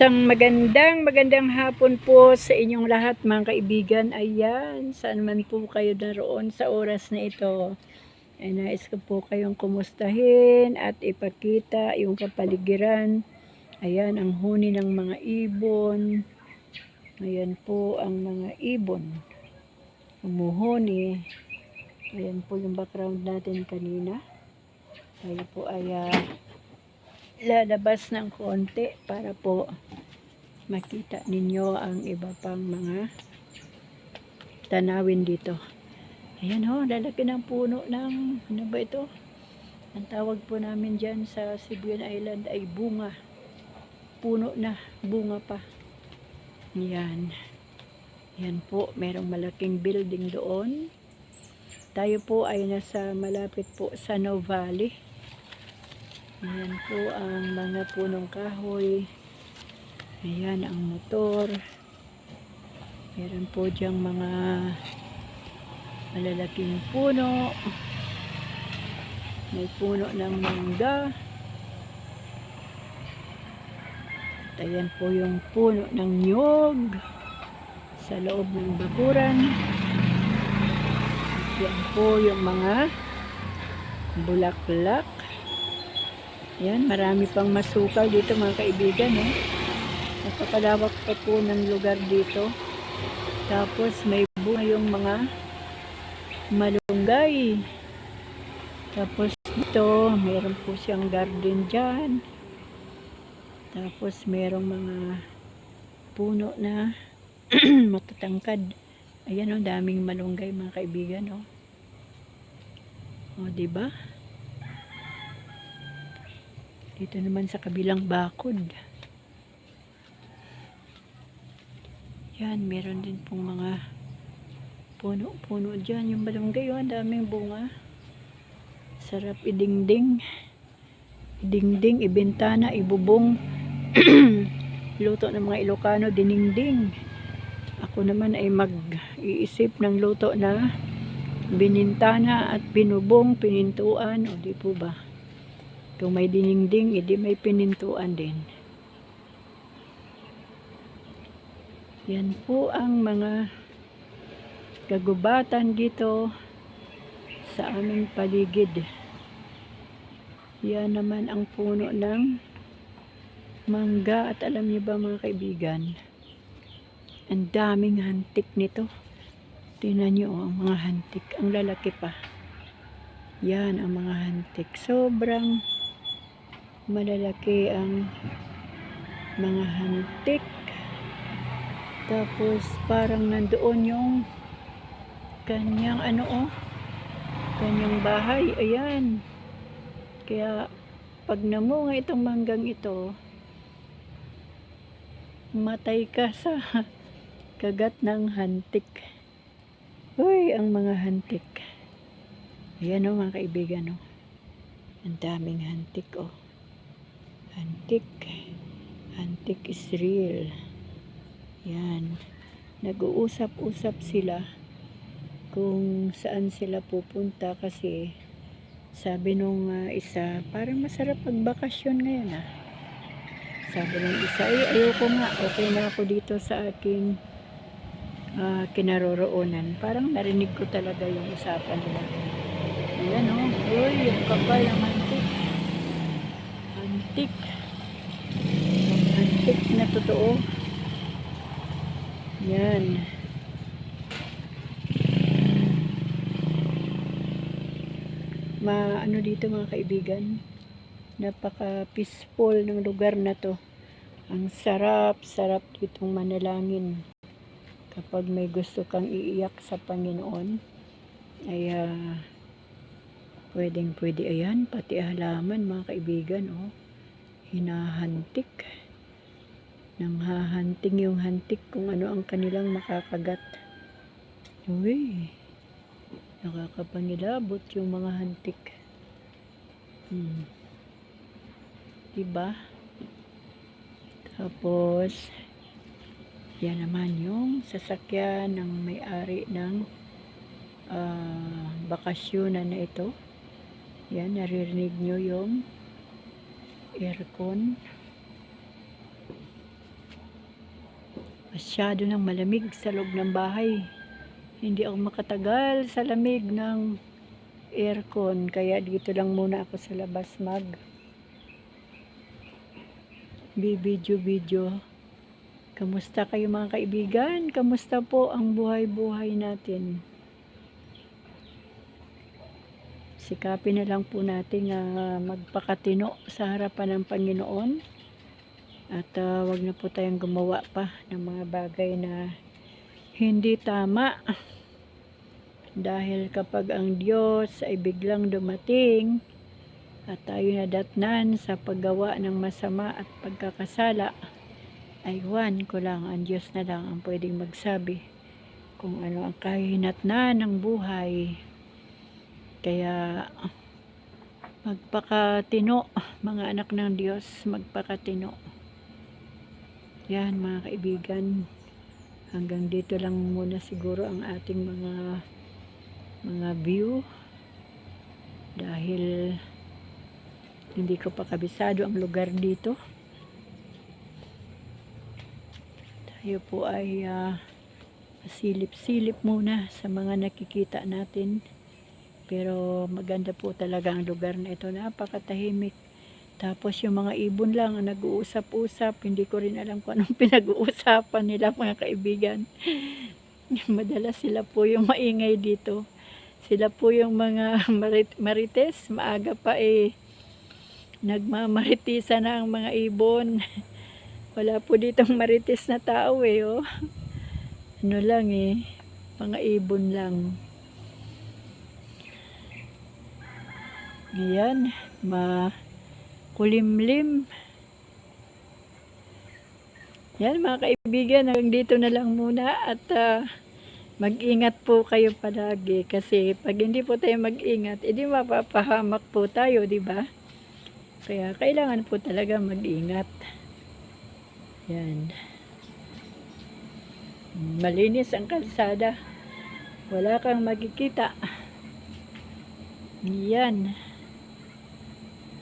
Isang magandang magandang hapon po sa inyong lahat mga kaibigan. Ayan, saan man po kayo naroon sa oras na ito. Ay nais ko po kayong kumustahin at ipakita yung kapaligiran. Ayan, ang huni ng mga ibon. Ayan po ang mga ibon. Umuhuni. Ayan po yung background natin kanina. Tayo po ay ah, lalabas ng konti para po makita ninyo ang iba pang mga tanawin dito. Ayan ho, lalaki ng puno ng, ano ba ito? Ang tawag po namin dyan sa Sibuyan Island ay bunga. Puno na, bunga pa. Yan. Yan po, merong malaking building doon. Tayo po ay nasa malapit po sa No Valley. Ayan po ang mga punong kahoy. Ayan ang motor. Meron po diyang mga malalaking puno. May puno ng mangga. At ayan po yung puno ng nyog sa loob ng bakuran. At yan po yung mga bulaklak. Yan, marami pang masukal dito mga kaibigan. Eh. Napakalawak pa po ng lugar dito. Tapos may bunga yung mga malunggay. Tapos dito, mayroon po siyang garden dyan. Tapos mayroong mga puno na matatangkad. Ayan o, daming malunggay mga kaibigan o. O, diba? Dito naman sa kabilang bakod. Yan, meron din pong mga puno-puno dyan. Yung balunggay, oh, ang daming bunga. Sarap idingding. Idingding, ibintana, ibubong. luto ng mga Ilocano, diningding. Ako naman ay mag-iisip ng luto na binintana at binubong, pinintuan. O di po ba? Kung may diningding, edi may pinintuan din. Yan po ang mga kagubatan dito sa aming paligid. Yan naman ang puno ng mangga at alam niyo ba mga kaibigan, ang daming hantik nito. Tingnan niyo oh, ang mga hantik, ang lalaki pa. Yan ang mga hantik. Sobrang malalaki ang mga hantik. Tapos parang nandoon yung kanyang ano oh, kanyang bahay. Ayan. Kaya pag namunga itong manggang ito, matay ka sa kagat ng hantik. Uy, ang mga hantik. Ayan o mga kaibigan o. Ang daming hantik o. Hantik. Hantik is real. Yan. Nag-uusap-usap sila kung saan sila pupunta kasi sabi nung ah, isa, parang masarap magbakasyon ngayon ah. Sabi nung isa, ay ayoko nga, okay na ako dito sa aking ah, kinaroroonan. Parang narinig ko talaga yung usapan nila. Ayan o, oh. uy, yung kapal ang antik. Antik. Na totoo. Yan. Ma, ano dito mga kaibigan, napaka peaceful ng lugar na to. Ang sarap, sarap ditong manalangin. Kapag may gusto kang iiyak sa Panginoon, ay ah, pwedeng pwede ayan, pati halaman mga kaibigan, oh. Hinahantik. Nang hahanting yung hantik kung ano ang kanilang makakagat. Uy, nakakapangilabot yung mga hantik. Hmm. Diba? Tapos, yan naman yung sasakyan ng may-ari ng ah, bakasyonan na ito. Yan, naririnig nyo yung aircon. masyado ng malamig sa loob ng bahay. Hindi ako makatagal sa lamig ng aircon. Kaya dito lang muna ako sa labas mag bibidyo-video. Kamusta kayo mga kaibigan? Kamusta po ang buhay-buhay natin? Sikapin na lang po natin ah, magpakatino sa harapan ng Panginoon. At ah, wag na po tayong gumawa pa ng mga bagay na hindi tama. Dahil kapag ang Diyos ay biglang dumating at tayo nadatnan sa paggawa ng masama at pagkakasala, ay one ko lang, ang Diyos na lang ang pwedeng magsabi kung ano ang kahinatnan ng buhay. Kaya magpakatino, mga anak ng Diyos, magpakatino. Yan mga kaibigan, hanggang dito lang muna siguro ang ating mga mga view dahil hindi ko pa kabisado ang lugar dito. Tayo po ay ah, silip-silip muna sa mga nakikita natin. Pero maganda po talaga ang lugar na ito. Napakatahimik. Tapos yung mga ibon lang ang nag-uusap-usap. Hindi ko rin alam kung anong pinag-uusapan nila mga kaibigan. Madalas sila po yung maingay dito. Sila po yung mga marit marites. Maaga pa eh. Nagmamaritisa na ang mga ibon. Wala po ditong marites na tao eh. Oh. Ano lang eh. Mga ibon lang. Ayan, makulimlim. Yan mga kaibigan, hanggang dito na lang muna at ah, mag-ingat po kayo palagi kasi pag hindi po tayo mag-ingat, edi mapapahamak po tayo, di ba? Kaya kailangan po talaga mag-ingat. Yan. Malinis ang kalsada. Wala kang makikita. Yan.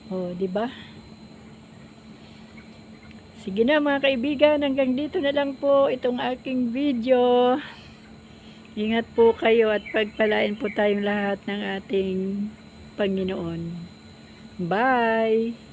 Oh, di ba? Sige na mga kaibigan, hanggang dito na lang po itong aking video. Ingat po kayo at pagpalain po tayong lahat ng ating Panginoon. Bye!